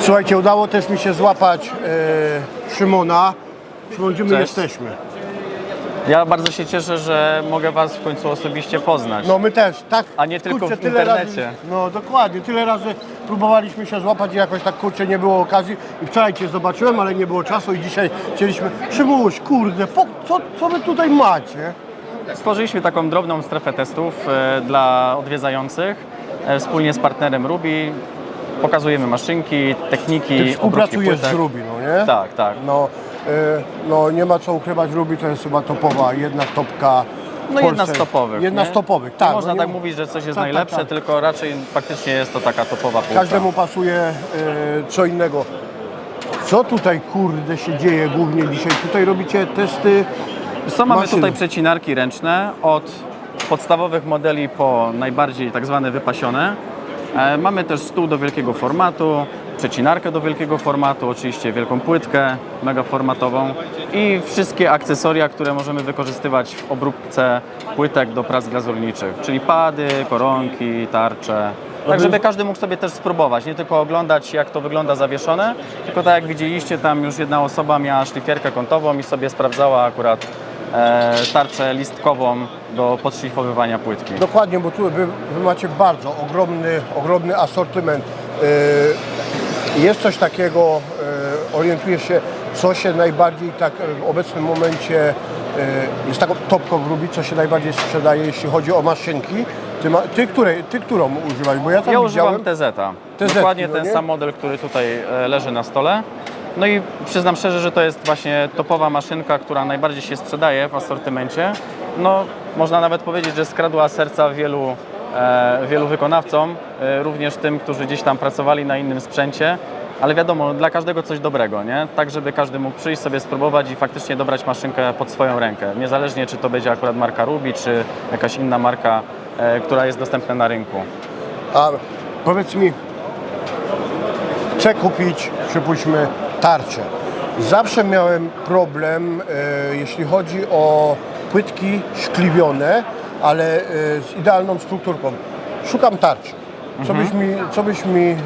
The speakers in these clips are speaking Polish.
Słuchajcie, udało też mi się złapać e, Szymona. Szymon, gdzie my Cześć. jesteśmy? Ja bardzo się cieszę, że mogę Was w końcu osobiście poznać. No my też, tak? A nie tylko w internecie. Razy, no dokładnie, tyle razy próbowaliśmy się złapać i jakoś tak kurczę nie było okazji. I wczoraj Cię zobaczyłem, ale nie było czasu i dzisiaj chcieliśmy. Szymuś, kurde, po, co, co Wy tutaj macie? Stworzyliśmy taką drobną strefę testów e, dla odwiedzających e, wspólnie z partnerem Ruby. Pokazujemy maszynki, techniki, Ty współpracujesz z. Ruby, no nie? Tak, tak. No, e, no nie ma co ukrywać, Ruby to jest chyba topowa, jedna topka. No jedna z topowych. Jedna nie? z topowych, Nie tak. można no, tak nie- mówić, że coś jest Tak, tak, najlepsze, tak. tylko raczej faktycznie jest to taka topowa półka. Każdemu pasuje e, co innego. Co tutaj kurde się dzieje głównie dzisiaj? Tutaj robicie testy. Co mamy maszyny. tutaj przecinarki ręczne od podstawowych modeli po najbardziej tak zwane wypasione. E, Mamy też stół do wielkiego formatu, przecinarkę do wielkiego formatu, oczywiście wielką płytkę megaformatową i wszystkie akcesoria, które możemy wykorzystywać w obróbce płytek do prac glazurniczych, czyli pady, koronki, tarcze. Tak, żeby każdy mógł sobie też spróbować, nie tylko oglądać jak to wygląda zawieszone, tylko tak jak widzieliście, tam już jedna osoba miała szlifierkę kątową i sobie sprawdzała akurat tarczę listkową do podszlifowywania płytki. Dokładnie, bo tu wy, wy macie bardzo ogromny, ogromny asortyment. E, jest coś takiego, e, orientujesz się, co się najbardziej tak e, w obecnym momencie e, jest taką topką w Ruby, co się najbardziej sprzedaje, jeśli chodzi o maszynki. Ty, ma, ty, której, ty którą używałeś? Bo ja tam Ja używam TZ. TZ, Dokładnie no ten nie? sam model, który tutaj e, leży na stole. No i przyznam szczerze, że to jest właśnie topowa maszynka, która najbardziej się sprzedaje w asortymencie. No, można nawet powiedzieć, że skradła serca wielu, e, wielu wykonawcom, e, również tym, którzy gdzieś tam pracowali na innym sprzęcie. Ale wiadomo, dla każdego coś dobrego, nie? Tak, żeby każdy mógł przyjść sobie spróbować i faktycznie dobrać maszynkę pod swoją rękę. Niezależnie, czy to będzie akurat marka Ruby, czy jakaś inna marka, e, która jest dostępna na rynku. A powiedz mi, chcę kupić, przypuśćmy, tarczę. Zawsze miałem problem, e, jeśli chodzi o płytki szkliwione, ale e, z idealną strukturką. Szukam tarczy. Co byś mi, co byś mi e,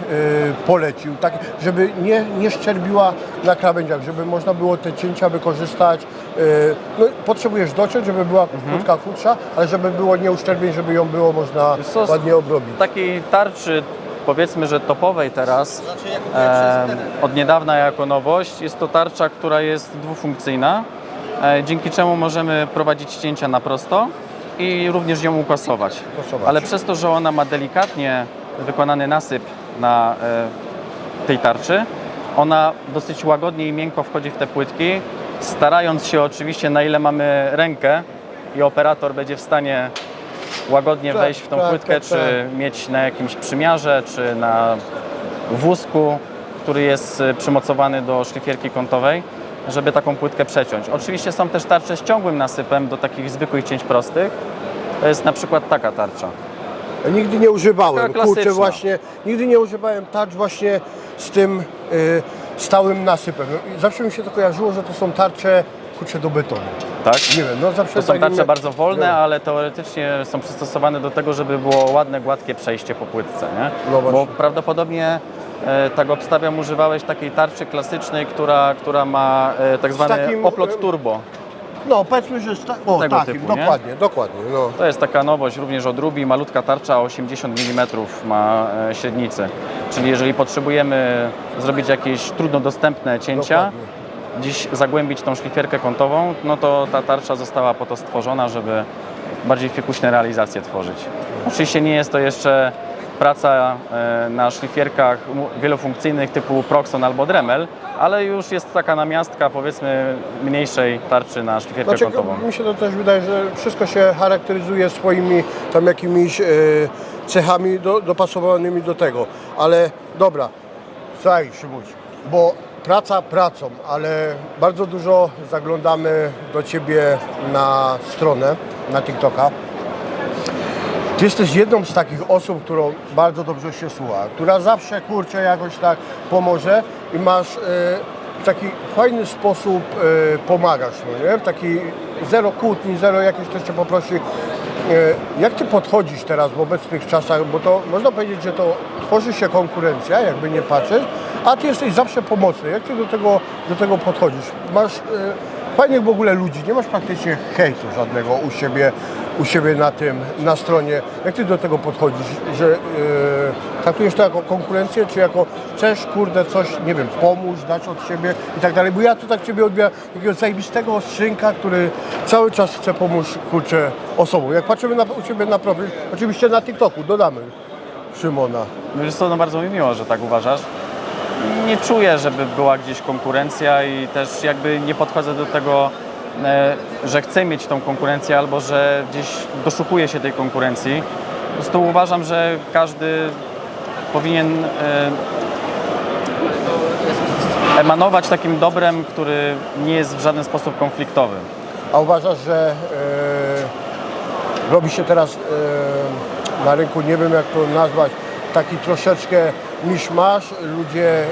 polecił, tak, żeby nie, nie szczerbiła na krawędziach, żeby można było te cięcia wykorzystać. No, potrzebujesz dociąć, żeby była płytka krótsza, ale żeby było nie uszczerbień, żeby ją było można Wiesz co, z ładnie obrobić. takiej tarczy, powiedzmy, że topowej teraz, e, od niedawna jako nowość, jest to tarcza, która jest dwufunkcyjna, e, dzięki czemu możemy prowadzić cięcia na prosto i również ją. Ukasować. Ale przez to, że ona ma delikatnie wykonany nasyp na e, tej tarczy, ona dosyć łagodnie i miękko wchodzi w te płytki, starając się oczywiście na ile mamy rękę i operator będzie w stanie łagodnie Tak, wejść w tą tak, płytkę, tak, czy mieć na jakimś przymiarze, czy na wózku, który jest y, przymocowany do szlifierki kątowej, żeby taką płytkę przeciąć. Oczywiście są też tarcze z ciągłym nasypem do takich zwykłych cięć prostych. To jest na przykład taka tarcza. Nigdy nie używałem, kurczę właśnie, nigdy nie używałem tarcz właśnie z tym y, stałym nasypem. Zawsze mi się to kojarzyło, że to są tarcze, kurczę, do betonu. Tak? Nie wiem, no zawsze To są tak tarcze mnie- bardzo wolne, ale teoretycznie są przystosowane do tego, żeby było ładne, gładkie przejście po płytce, nie? No Bo właśnie. prawdopodobnie e, tak obstawiam, używałeś takiej tarczy klasycznej, która, która ma e, tak zwany takim, oplot e, turbo. No powiedzmy, że sta- o, Tego takim, typu, nie? dokładnie, dokładnie. No. To jest taka nowość również od Ruby, malutka tarcza 80 mm ma e, średnicy. Czyli jeżeli potrzebujemy zrobić jakieś trudno dostępne cięcia, Dokładnie. Dziś zagłębić tą szlifierkę kątową, no to ta tarcza została po to stworzona, żeby bardziej fiekuśne realizacje tworzyć. Oczywiście nie jest to jeszcze praca e, na szlifierkach wielofunkcyjnych typu Proxon albo Dremel, ale już jest taka namiastka powiedzmy mniejszej tarczy na szlifierkę Znaczy, kątową. mi się to też wydaje, że wszystko się charakteryzuje swoimi tam jakimiś e, cechami do, dopasowanymi do tego. Ale dobra, słuchaj Szymuś, bo praca pracą, ale bardzo dużo zaglądamy do Ciebie na stronę, na TikToka. Ty jesteś jedną z takich osób, którą bardzo dobrze się słucha, która zawsze kurczę jakoś tak pomoże i masz e, w taki fajny sposób e, pomagasz, no nie? W taki zero kłótni, zero jakieś też cię poprosi. Jak ty podchodzisz teraz w obecnych czasach, bo to można powiedzieć, że to tworzy się konkurencja, jakby nie patrzeć, a ty jesteś zawsze pomocny. Jak ty do tego, do tego podchodzisz? Masz e, fajnych w ogóle ludzi, nie masz praktycznie hejtu żadnego u siebie, u siebie na tym, na stronie. Jak ty do tego podchodzisz, że e, traktujesz to jako konkurencję, czy jako chcesz, kurde, coś, nie wiem, pomóc, dać od siebie i tak dalej, bo ja to tak ciebie odbieram, takiego zajebistego skrzynka, który cały czas chce pomóc, kurczę, osobom. Jak patrzymy na, u ciebie na profil, oczywiście na TikToku, dodamy Szymona. No jest to no, bardzo mi miło, że tak uważasz. Nie czuję, żeby była gdzieś konkurencja i też jakby nie podchodzę do tego, e, że chcę mieć tą konkurencję albo że gdzieś doszukuję się tej konkurencji. Po prostu uważam, że każdy powinien e, emanować takim dobrem, który nie jest w żaden sposób konfliktowy. A uważasz, że e, robi się teraz na rynku, nie wiem jak to nazwać, taki troszeczkę miszmasz, ludzie, e,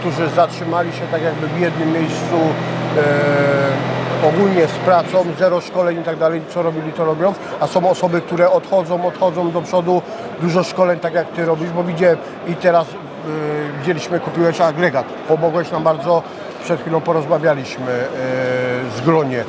którzy zatrzymali się tak jakby w jednym miejscu e, ogólnie z pracą, zero szkoleń i tak dalej, co robili, to robią, a są osoby, które odchodzą, odchodzą do przodu, dużo szkoleń, tak jak Ty robisz, bo widziałem i teraz e, widzieliśmy, kupiłeś agregat, pomogłeś nam bardzo, przed chwilą porozmawialiśmy z Gronie.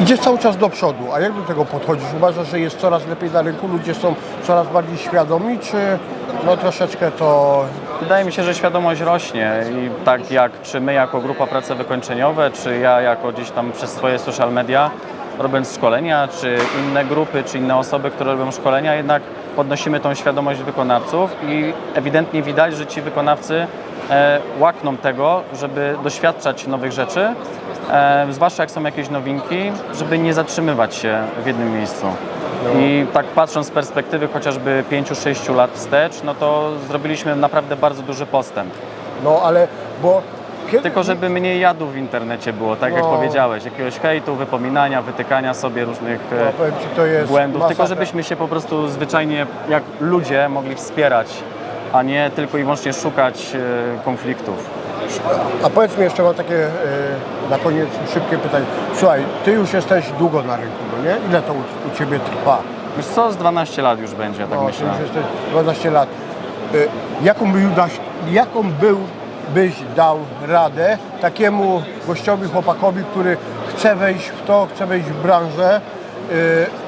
Idziesz cały czas do przodu, a jak do tego podchodzisz? Uważasz, że jest coraz lepiej na rynku, ludzie są coraz bardziej świadomi, czy no troszeczkę to... Wydaje mi się, że świadomość rośnie i tak jak czy my jako grupa prace wykończeniowe, czy ja jako gdzieś tam przez swoje social media robiąc szkolenia, czy inne grupy, czy inne osoby, które robią szkolenia, jednak podnosimy tą świadomość wykonawców i ewidentnie widać, że ci wykonawcy e, łakną tego, żeby doświadczać nowych rzeczy, zwłaszcza jak są jakieś nowinki, żeby nie zatrzymywać się w jednym miejscu. I tak patrząc z perspektywy chociażby 5-6 lat wstecz, no to zrobiliśmy naprawdę bardzo duży postęp. No ale, bo... Tylko żeby mniej jadu w internecie było, tak jak No. powiedziałeś, jakiegoś hejtu, wypominania, wytykania sobie różnych e, No, błędów, tylko żebyśmy się po prostu zwyczajnie jak ludzie mogli wspierać, a nie tylko i wyłącznie szukać e, konfliktów. A powiedz mi jeszcze, mam takie e, na koniec szybkie pytanie. Słuchaj, Ty już jesteś długo na rynku, no nie? Ile to u, u Ciebie trwa? Wiesz co, z 12 lat już będzie, tak No, myślę. Już jesteś 12 lat. E, jaką, by jaką był, byś dał radę takiemu gościowi, chłopakowi, który chce wejść w to, chce wejść w branżę,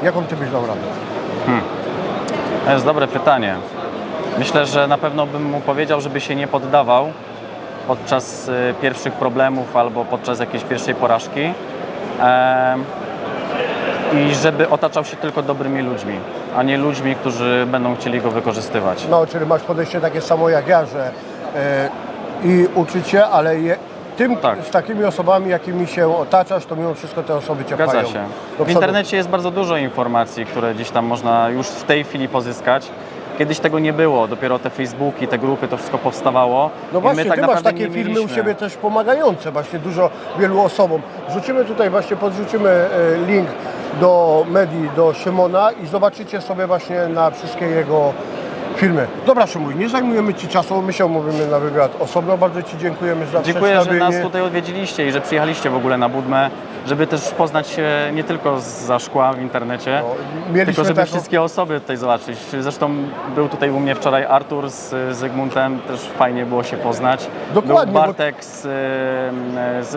e, jaką Ty byś dał radę? To jest dobre pytanie. Myślę, że na pewno bym mu powiedział, żeby się nie poddawał podczas y, pierwszych problemów albo podczas jakiejś pierwszej porażki. I żeby otaczał się tylko dobrymi ludźmi, a nie ludźmi, którzy będą chcieli go wykorzystywać. No, czyli masz podejście takie samo jak ja, że e, i uczycie, ale je, tym, Tak. z takimi osobami, jakimi się otaczasz, to mimo wszystko te osoby Cię Zgadza pchają się. W internecie jest bardzo dużo informacji, które gdzieś tam można już w tej chwili pozyskać. Kiedyś tego nie było, dopiero te Facebooki, te grupy, to wszystko powstawało. No właśnie, tak Ty masz takie nie filmy u siebie też pomagające właśnie dużo, wielu osobom. Wrzucimy tutaj właśnie, podrzucimy e, link do medii, do Szymona i zobaczycie sobie właśnie na wszystkie jego filmy. Dobra Szymuj, nie zajmujemy Ci czasu, my się umówimy na wywiad osobno. Bardzo Ci dziękujemy za Dziękuję, że nas tutaj odwiedziliście i że przyjechaliście w ogóle na Budmę, żeby też poznać się nie tylko za szkła w internecie, No, tylko żeby taką- wszystkie osoby tutaj zobaczyć. Zresztą był tutaj u mnie wczoraj Artur z Zygmuntem, też fajnie było się poznać. Dokładnie, Był bo- Bartek z, e, z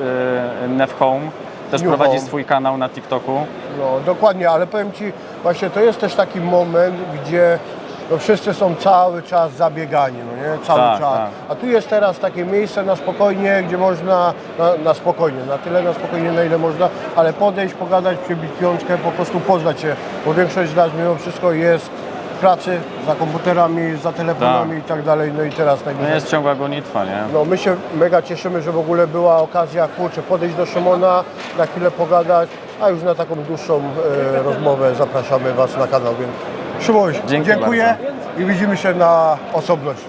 e, Nev Home, też New prowadzi Home. swój kanał na TikToku. No dokładnie, ale powiem Ci, właśnie to jest też taki moment, gdzie no, wszyscy są cały czas zabiegani, no nie? Cały Tak, czas. tak. A tu jest teraz takie miejsce na spokojnie, gdzie można, na, na spokojnie, na tyle na spokojnie, na ile można, ale podejść, pogadać, przybić piątkę, po prostu poznać się, bo większość z nas mimo wszystko jest w pracy, za komputerami, za telefonami Tak. i tak dalej, no i teraz No najbliżej. jest ciągła gonitwa, nie? No my się mega cieszymy, że w ogóle była okazja, kurczę, podejść do Szymona, na chwilę pogadać, a już na taką dłuższą e, rozmowę zapraszamy Was na kanał, więc Szymoś, Dzięki dziękuję i widzimy się na osobność.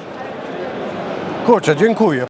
Kurczę, dziękuję.